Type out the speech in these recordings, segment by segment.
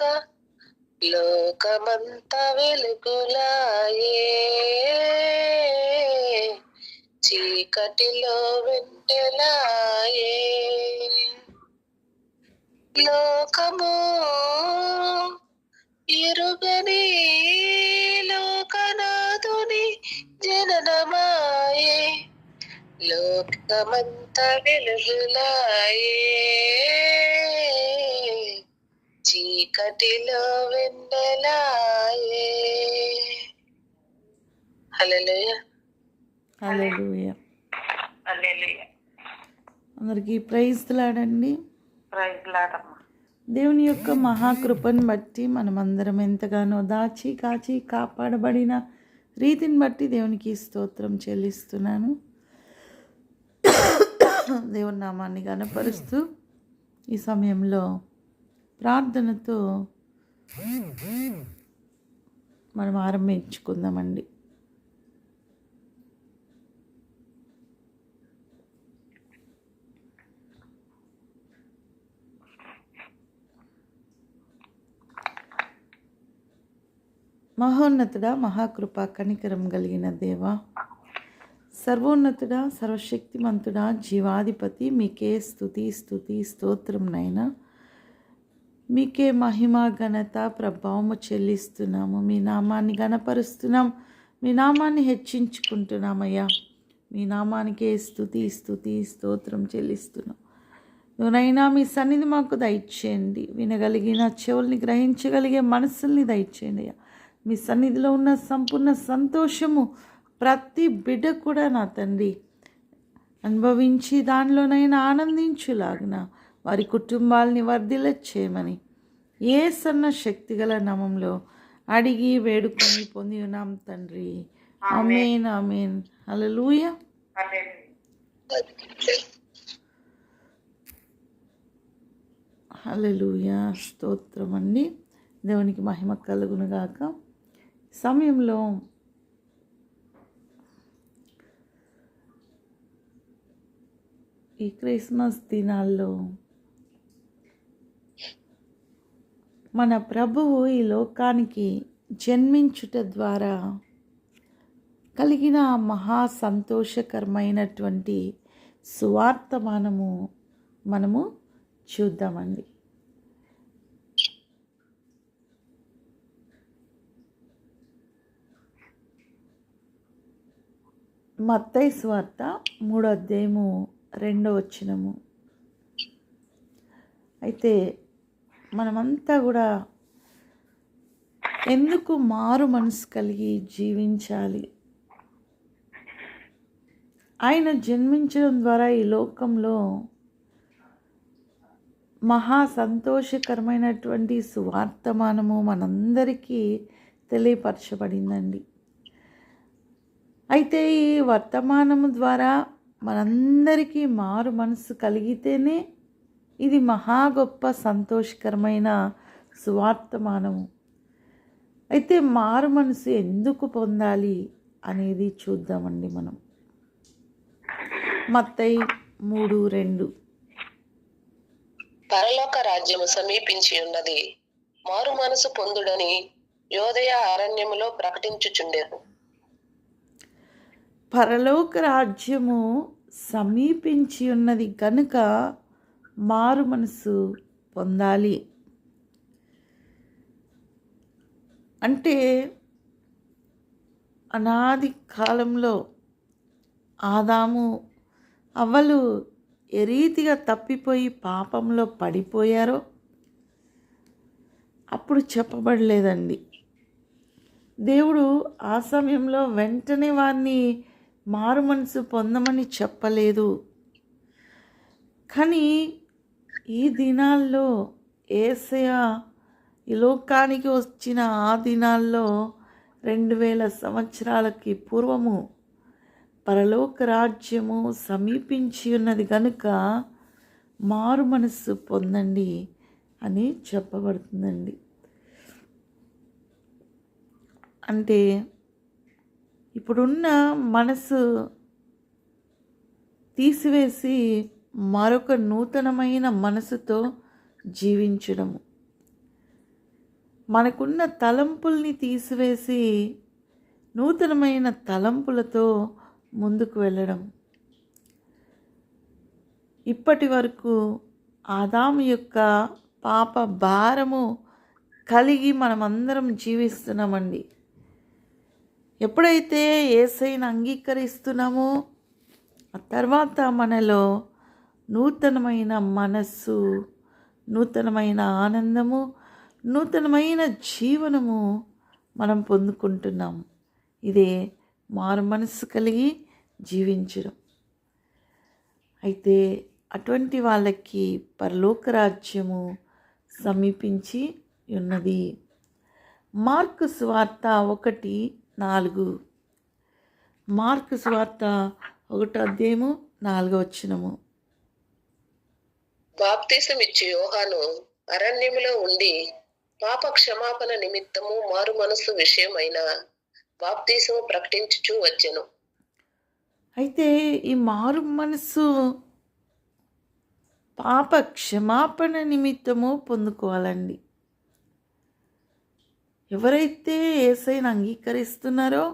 కాక లోకమంత వెలుగులాయే. చీకటిలో వెన్నెలాయే. లోకము ఎరుగని లోకనాథుని జననమాయే. లోకమంత వెలుగులాయే. చీకటిలో వెన్నెలాయే. హల్లెలూయా హల్లెలూయా హల్లెలూయా అందరికీ ప్రైజ్ లాడండి ప్రైజ్ లాడమ్మా దేవుని యొక్క మహాకృపను బట్టి మనమందరం ఎంతగానో దాచి కాచి కాపాడబడిన రీతిని బట్టి దేవునికి స్తోత్రం చెల్లిస్తున్నాను. దేవుని నామాన్ని గనపరుస్తూ ఈ సమయంలో ప్రార్థనతో మనం ఆరంభించుకుందామండి. మహోన్నతుడా మహాకృప కనికరం కలిగిన దేవ సర్వోన్నతుడా సర్వశక్తిమంతుడా జీవాధిపతి మీకే స్థుతి స్థుతి స్తోత్రం నైనా మీకే మహిమ ఘనత ప్రభావము చెల్లిస్తున్నాము. మీ నామాన్ని గణపరుస్తున్నాం మీ నామాన్ని హెచ్చించుకుంటున్నామయ్యా. మీ నామానికే స్థుతి స్థుతి స్తోత్రం చెల్లిస్తున్నాం. నువ్వునైనా మీ సన్నిధి మాకు దయచేయండి. వినగలిగిన చెవుల్ని గ్రహించగలిగే మనసుల్ని దయచేయండి అయ్యా. మీ సన్నిధిలో ఉన్న సంపూర్ణ సంతోషము ప్రతి బిడ్డ కూడా నా తండ్రి. అనుభవించి దానిలోనైనా ఆనందించులాగిన వారి కుటుంబాలని వర్ధిల్ల చేయమని ఏ సన్న శక్తిగల నామంలో అడిగి వేడుకొని పొంది ఉన్నాం తండ్రి. అమేన్ అమేన్ హల్లెలూయా. హల్లెలూయా. స్తోత్రం అండి దేవునికి మహిమ కలుగును గాక సమయంలో ఈ క్రిస్మస్ దినాల్లో మన ప్రభువు ఈ లోకానికి జన్మించుట ద్వారా కలిగిన మహా సంతోషకరమైనటువంటి సువార్తమానము మనము చూద్దామండి. మత్తై స్వార్త మూడో అధ్యాయము రెండో వచ్చినము అయితే మనమంతా కూడా ఎందుకు మారు మనసు కలిగి జీవించాలి? ఆయన జన్మించడం ద్వారా ఈ లోకంలో మహా సంతోషకరమైనటువంటి సువార్తమానము మనందరికీ తెలియపరచబడిందండి. అయితే ఈ వర్తమానము ద్వారా మనందరికీ మారు మనసు కలిగితేనే ఇది మహా గొప్ప సంతోషకరమైన సువార్తమానము. అయితే మారు మనసు ఎందుకు పొందాలి అనేది చూద్దామండి మనం. మత్తయి మూడు రెండు. పరలోక రాజ్యము సమీపించి ఉన్నది. మారు మనసు పొందుడని యోదయ అరణ్యములో ప్రకటించుచుండెను. పరలోక రాజ్యము సమీపించి ఉన్నది కనుక మారు మనసు పొందాలి. అంటే అనాది కాలంలో ఆదాము అవ్వలు ఏ రీతిగా తప్పిపోయి పాపంలో పడిపోయారో అప్పుడు చెప్పబడలేదండి. దేవుడు ఆ సమయంలో వెంటనే వారిని మారు మనసు పొందమని చెప్పలేదు. కానీ ఈ దినాల్లో ఏసయ ఈ లోకానికి వచ్చిన ఆ దినాల్లో రెండు వేల సంవత్సరాలకి పూర్వము పరలోక రాజ్యము సమీపించి ఉన్నది కనుక మారు మనస్సు పొందండి అని చెప్పబడుతుందండి. అంటే ఇప్పుడున్న మనసు తీసివేసి మరొక నూతనమైన మనసుతో జీవించడము. మనకున్న తలంపుల్ని తీసివేసి నూతనమైన తలంపులతో ముందుకు వెళ్ళడం. ఇప్పటి వరకు ఆదాము యొక్క పాప భారము కలిగి మనమందరం జీవిస్తున్నామండి. ఎప్పుడైతే ఏసైని అంగీకరిస్తున్నామో ఆ తర్వాత మనలో నూతనమైన మనస్సు నూతనమైన ఆనందము నూతనమైన జీవనము మనం పొందుకుంటున్నాం. ఇదే మారు మనస్సు కలిగి జీవించడం. అయితే అటువంటి వాళ్ళకి పరలోక రాజ్యము సమీపించి ఉన్నది. మార్కు స్వార్త ఒకటి నాలుగు. మార్కు స్వార్త ఒకటో అధ్యాయము నాలుగో వచ్చినము బాప్తీసం ఇచ్చి యోహాను అరణ్యములో ఉండి పాప క్షమాపణ నిమిత్తము మారు మనసు విషయమైన బాప్తీసము ప్రకటించు వచ్చెను. అయితే ఈ మారు మనసు పాప క్షమాపణ నిమిత్తము పొందుకోవాలండి. ఎవరైతే ఏసైని అంగీకరిస్తున్నారో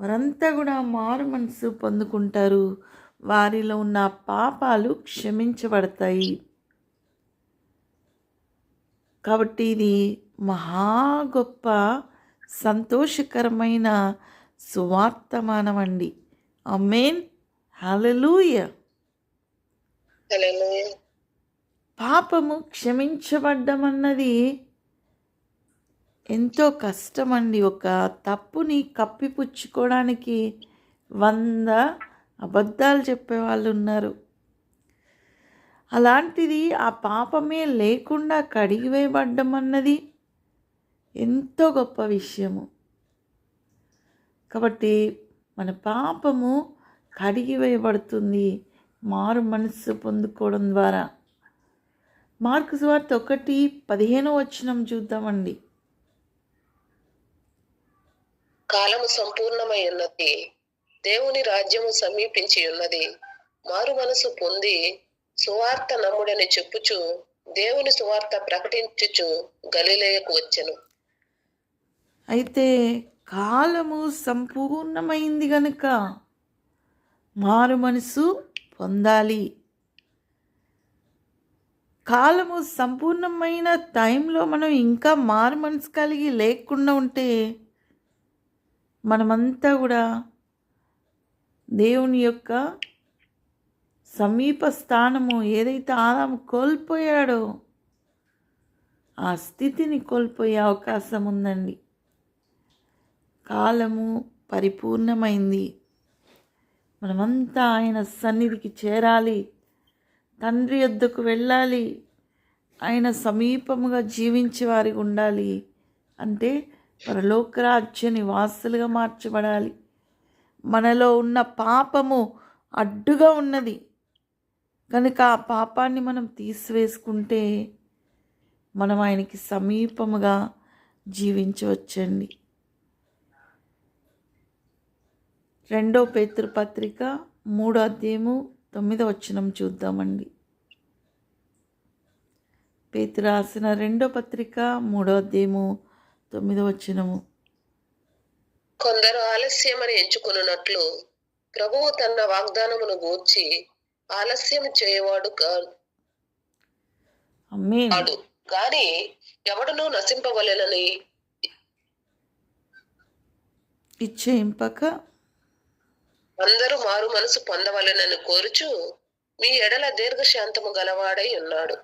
వారంతా కూడా మారు మనసు పొందుకుంటారు. వారిలో ఉన్న పాపాలు క్షమించబడతాయి. కాబట్టి ఇది మహా గొప్ప సంతోషకరమైన సువార్తమానం అండి అమ్మేన్ హల్లెలూయా. పాపము క్షమించబడ్డం అన్నది ఎంతో కష్టమండి. ఒక తప్పుని కప్పిపుచ్చుకోవడానికి వంద అబద్ధాలు చెప్పేవాళ్ళు ఉన్నారు. అలాంటిది ఆ పాపమే లేకుండా కడిగివేయబడ్డం అన్నది ఎంతో గొప్ప విషయము. కాబట్టి మన పాపము కడిగివేయబడుతుంది మారు మనస్సు పొందుకోవడం ద్వారా. మార్కు సువార్త ఒకటి పదిహేనో వచ్చినం చూద్దామండి. కాలము సంపూర్ణమై ఉన్నది. దేవుని రాజ్యము సమీపించి ఉన్నది. మారు మనసు పొంది సువార్త నమ్ముడని చెప్పుచు దేవుని సువార్త ప్రకటించుచు గలిలేయకు వచ్చెను. అయితే కాలము సంపూర్ణమైంది గనుక మారు మనసు పొందాలి. కాలము సంపూర్ణమైన టైంలో మనం ఇంకా మారు మనసు కలిగి లేకుండా ఉంటే మనమంతా కూడా దేవుని యొక్క సమీప స్థానము ఏదైతే ఆదాము కోల్పోయాడో ఆ స్థితిని కోల్పోయే అవకాశం ఉందండి. కాలము పరిపూర్ణమైంది. మనమంతా ఆయన సన్నిధికి చేరాలి. తండ్రి యొద్దకు వెళ్ళాలి. ఆయన సమీపముగా జీవించే వారికి ఉండాలి. అంటే పరలోకరాజ్య నివాసులుగా మార్చబడాలి. మనలో ఉన్న పాపము అడ్డుగా ఉన్నది. కనుక ఆ పాపాన్ని మనం తీసివేసుకుంటే మనం ఆయనకి సమీపముగా జీవించవచ్చండి. రెండో పేతృ పత్రిక మూడో అధ్యాయము తొమ్మిదో వచనం చూద్దామండి. పేతురు రాసిన రెండో పత్రిక మూడో అధ్యాయము తొమ్మిదో వచనము. కొందరు ఆలస్యమని ఎంచుకున్నట్లు ప్రభువు తన వాగ్దానమును గూర్చి ఆలస్యం చేయవాడు కా- అమ్మేన్ కాడు గాని ఎవడునూ నశింపవలెనని ఇచ్చేయింపక అందరూ మారు మనసు పొందవలెనని కోరుచు మీ ఎడల దీర్ఘశాంతము గలవాడై ఉన్నాడు.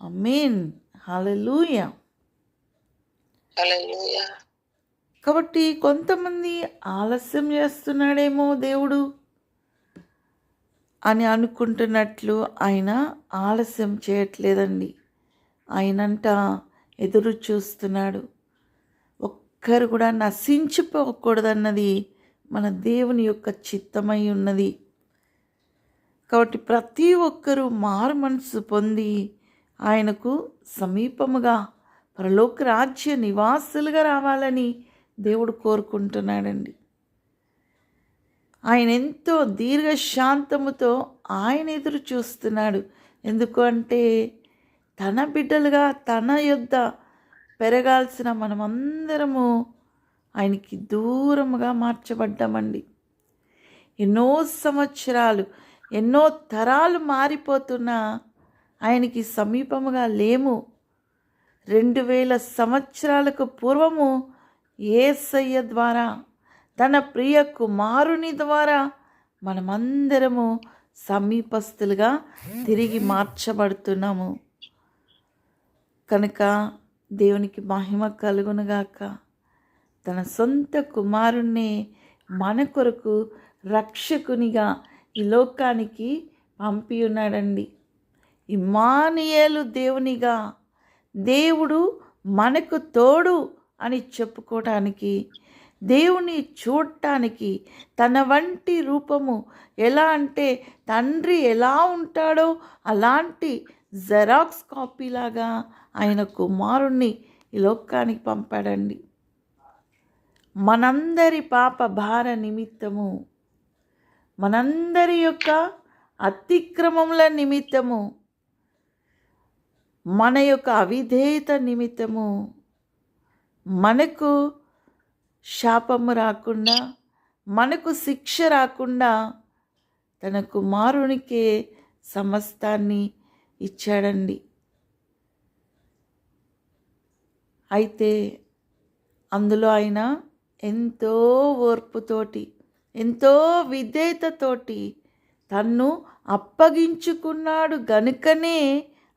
అమ్మేన్ హల్లెలూయ హల్లెలూయా కాబట్టి కొంతమంది ఆలస్యం చేస్తున్నాడేమో దేవుడు అని అనుకుంటున్నట్లు ఆయన ఆలస్యం చేయట్లేదండి. ఆయనంట ఎదురు చూస్తున్నాడు. ఒక్కరు కూడా నశించిపోకూడదన్నది మన దేవుని యొక్క చిత్తమై ఉన్నది. కాబట్టి ప్రతి ఒక్కరూ మారు మనసు పొంది ఆయనకు సమీపముగా పరలోక రాజ్య నివాసులుగా రావాలని దేవుడు కోరుకుంటున్నాడండి. ఆయన ఎంతో దీర్ఘశాంతముతో ఆయన ఎదురు చూస్తున్నాడు. ఎందుకంటే తన బిడ్డలుగా తన యొద్ద పెరగాల్సిన మనమందరము ఆయనకి దూరముగా మార్చబడ్డామండి. ఎన్నో సంవత్సరాలు ఎన్నో తరాలు మారిపోతున్నా ఆయనకి సమీపముగా లేము. రెండు వేల సంవత్సరాలకు పూర్వము ఏసయ్య ద్వారా తన ప్రియ కుమారుని ద్వారా మనమందరము సమీపస్తులుగా తిరిగి మార్చబడుతున్నాము. కనుక దేవునికి మహిమ కలుగునుగాక. తన సొంత కుమారుణ్ణి మన కొరకు రక్షకునిగా ఈ లోకానికి పంపి ఉన్నాడండి ఇమానియేలు దేవునిగా. దేవుడు మనకు తోడు అని చెప్పుకోవటానికి దేవుని చూడటానికి తన వంటి రూపము ఎలా అంటే తండ్రి ఎలా ఉంటాడో అలాంటి జెరాక్స్ కాపీలాగా ఆయన కుమారుణ్ణి ఈ లోకానికి పంపాడండి. మనందరి పాప భార నిమిత్తము మనందరి యొక్క అతిక్రమముల నిమిత్తము మన యొక్క అవిధేయత నిమిత్తము మనకు శాపము రాకుండా మనకు శిక్ష రాకుండా తన కుమారునికే సమస్తాన్ని ఇచ్చాడండి. అయితే అందులో ఆయన ఎంతో ఓర్పుతోటి ఎంతో విధేయతతోటి తన్ను అప్పగించుకున్నాడు గనుకనే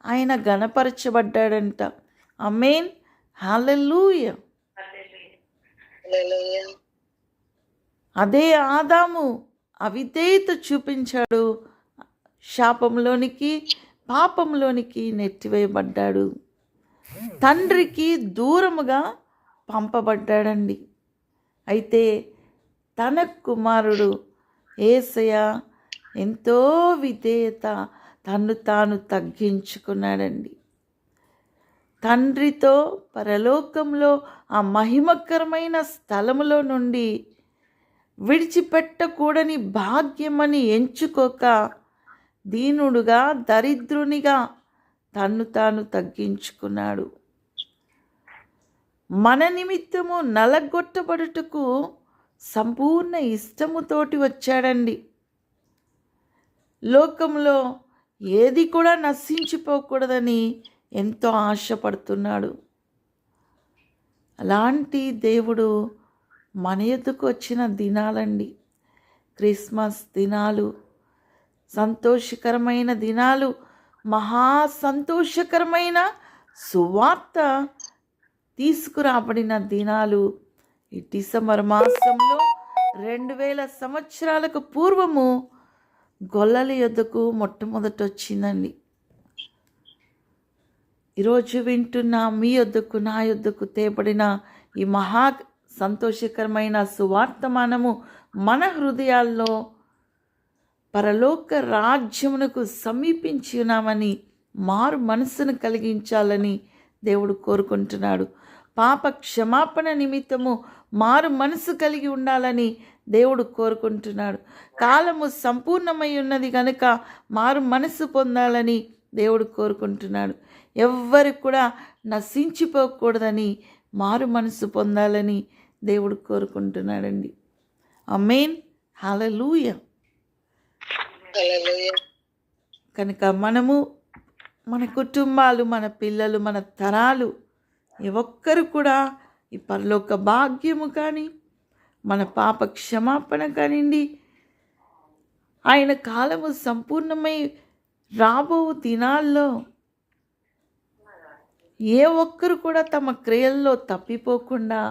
ఆయన గణపరచబడ్డాడంట అమేన్ హల్లెలూయా. అదే ఆదాము అవిధేయత చూపించాడు. శాపంలోనికి పాపంలోనికి నెట్టివేయబడ్డాడు. తండ్రికి దూరముగా పంపబడ్డాడండి. అయితే తన కుమారుడు ఏసయ ఎంతో విధేయత తన్ను తాను తగ్గించుకున్నాడండి. తండ్రితో పరలోకంలో ఆ మహిమకరమైన స్థలములో నుండి విడిచిపెట్టకూడని భాగ్యమని ఎంచుకోక దీనుడుగా దరిద్రునిగా తన్ను తాను తగ్గించుకున్నాడు. మన నిమిత్తము నలగొట్టబడుటకు సంపూర్ణ ఇష్టముతోటి వచ్చాడండి. లోకంలో ఏది కూడా నశించిపోకూడదని ఎంతో ఆశపడుతున్నాడు. అలాంటి దేవుడు మన ఎద్దుకు వచ్చిన దినాలండి. క్రిస్మస్ దినాలు సంతోషకరమైన దినాలు మహా సంతోషకరమైన సువార్త తీసుకురాబడిన దినాలు. ఈ డిసెంబర్ మాసంలో రెండు వేల సంవత్సరాలకు పూర్వము గొల్లల యొద్దకు మొట్టమొదట వచ్చిందండి. ఈరోజు వింటున్న మీ యొద్దకు నా యొద్దకు తేబడిన ఈ మహా సంతోషకరమైన సువార్తమానము మన హృదయాల్లో పరలోక రాజ్యమునకు సమీపించి ఉన్నామని మారు మనసును కలిగించాలని దేవుడు కోరుకుంటున్నాడు. పాప క్షమాపణ నిమిత్తము మారు మనసు కలిగి ఉండాలని దేవుడు కోరుకుంటున్నాడు. కాలము సంపూర్ణమై ఉన్నది కనుక మారు మనసు పొందాలని దేవుడు కోరుకుంటున్నాడు. ఎవ్వరు కూడా నశించిపోకూడదని మారు మనసు పొందాలని దేవుడు కోరుకుంటున్నాడండి. హల్లెలూయా. హల్లెలూయా. కనుక మనము మన కుటుంబాలు మన పిల్లలు మన తరాలు ఒక్కరు కూడా ఈ పరలోక భాగ్యము కానీ మన పాప క్షమాపణ కానివ్వండి ఆయన కాలము సంపూర్ణమై రాబో దినాల్లో ఏ ఒక్కరు కూడా తమ క్రియల్లో తప్పిపోకుండా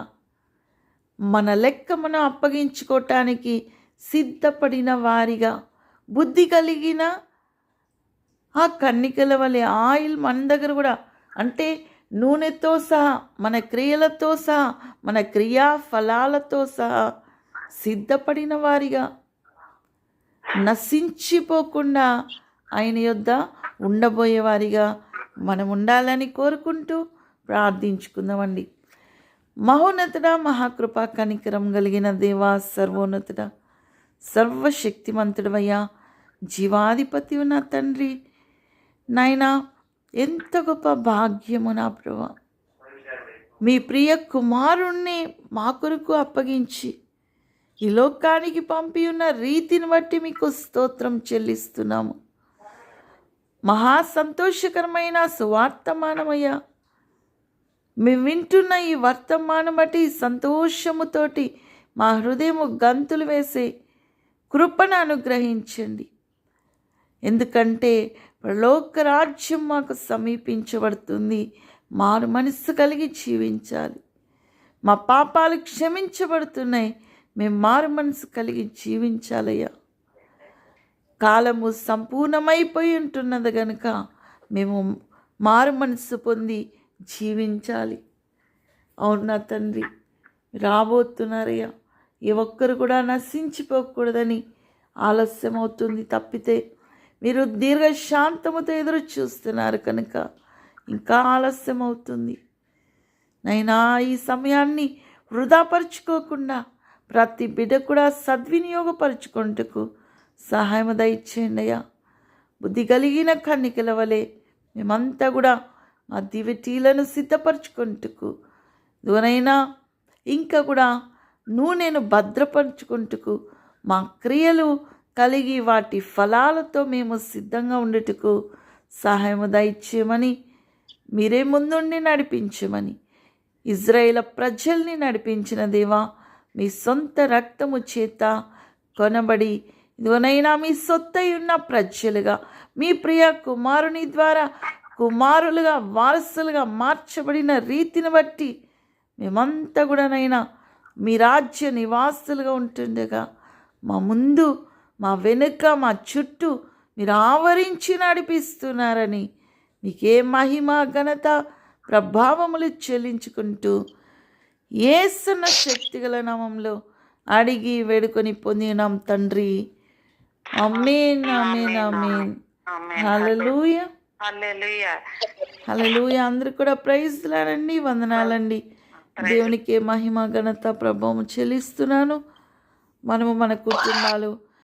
మన లెక్క మనం అప్పగించుకోవటానికి సిద్ధపడిన వారిగా బుద్ధి కలిగిన ఆ కన్నికల వలె ఆయిల్ మన దగ్గర కూడా అంటే నూనెతో సహా మన క్రియలతో సహా మన క్రియా ఫలాలతో సహా సిద్ధపడిన వారిగా నశించిపోకుండా ఆయన యొద్ద ఉండబోయేవారిగా మనం ఉండాలని కోరుకుంటూ ప్రార్థించుకుందామండి. మహోన్నతుడ మహాకృప కనికరం కలిగిన దేవా సర్వోన్నతుడ సర్వశక్తిమంతుడవయ్యా జీవాధిపతి నా తండ్రి నాయనా ఎంత గొప్ప భాగ్యము నా ప్రభా. మీ ప్రియ కుమారుణ్ణి మా కొరకు అప్పగించి ఈ లోకానికి పంపి ఉన్న రీతిని బట్టి మీకు స్తోత్రం చెల్లిస్తున్నాము. మహా సంతోషకరమైన సువార్తమానమయ్యా. మేము వింటున్న ఈ వర్తమానం బట్టి సంతోషముతోటి మా హృదయము గంతులు వేసే కృపను అనుగ్రహించండి. ఎందుకంటే లోక రాజ్యం మాకు సమీపించబడుతుంది. మారు మనస్సు కలిగి జీవించాలి. మా పాపాలు క్షమించబడుతున్నాయి. మేము మారు మనసు కలిగి జీవించాలయ్యా. కాలము సంపూర్ణమైపోయి ఉంటున్నది కనుక మేము మారు మనసు పొంది జీవించాలి. అవునా తండ్రి? రాబోతున్నారయ్యా. ఏ ఒక్కరు కూడా నశించిపోకూడదని ఆలస్యం అవుతుంది తప్పితే మీరు దీర్ఘశాంతముతో ఎదురు చూస్తున్నారు కనుక ఇంకా ఆలస్యం అవుతుంది నైనా ఈ సమయాన్ని వృధాపరుచుకోకుండా ప్రతి బిడ్డ కూడా సద్వినియోగపరుచుకుంటకు సహాయం దయచేయండి అయ్యా. బుద్ధి కలిగిన కన్నికల వలె మేమంతా కూడా మా దివిటీలను సిద్ధపరచుకుంటుకు దూనైనా ఇంకా కూడా నూనెను భద్రపరుచుకుంటుకు మా క్రియలు కలిగి వాటి ఫలాలతో మేము సిద్ధంగా ఉండటకు సహాయము దయచేయమని మీరే ముందుండి నడిపించమని ఇజ్రాయేల్ ప్రజల్ని నడిపించిన దేవా మీ సొంత రక్తము చేత కొనబడి ఇదిగోనైనా మీ సొత్తై ఉన్న ప్రజలుగా మీ ప్రియ కుమారుని ద్వారా కుమారులుగా వారసులుగా మార్చబడిన రీతిని బట్టి మేమంతా కూడానైనా మీ రాజ్య నివాసులుగా ఉంటుండగా మా ముందు మా వెనుక మా చుట్టూ మీరు ఆవరించి నడిపిస్తున్నారని మీకే మహిమ ఘనత ప్రభావములు చెల్లించుకుంటూ ఏసున్న శక్తిగల నామంలో అడిగి వేడుకొని పొందినాం తండ్రి. అమ్మేన్ అమ్మేన్ అమ్మేన్ హల్లెలూయా హల్లెలూయా హల్లెలూయా అందరూ కూడా ప్రైజ్లాడండి వందనాలండి. దేవునికి మహిమ ఘనత ప్రభావం చెల్లిస్తున్నాను. మనము మన కుటుంబాలు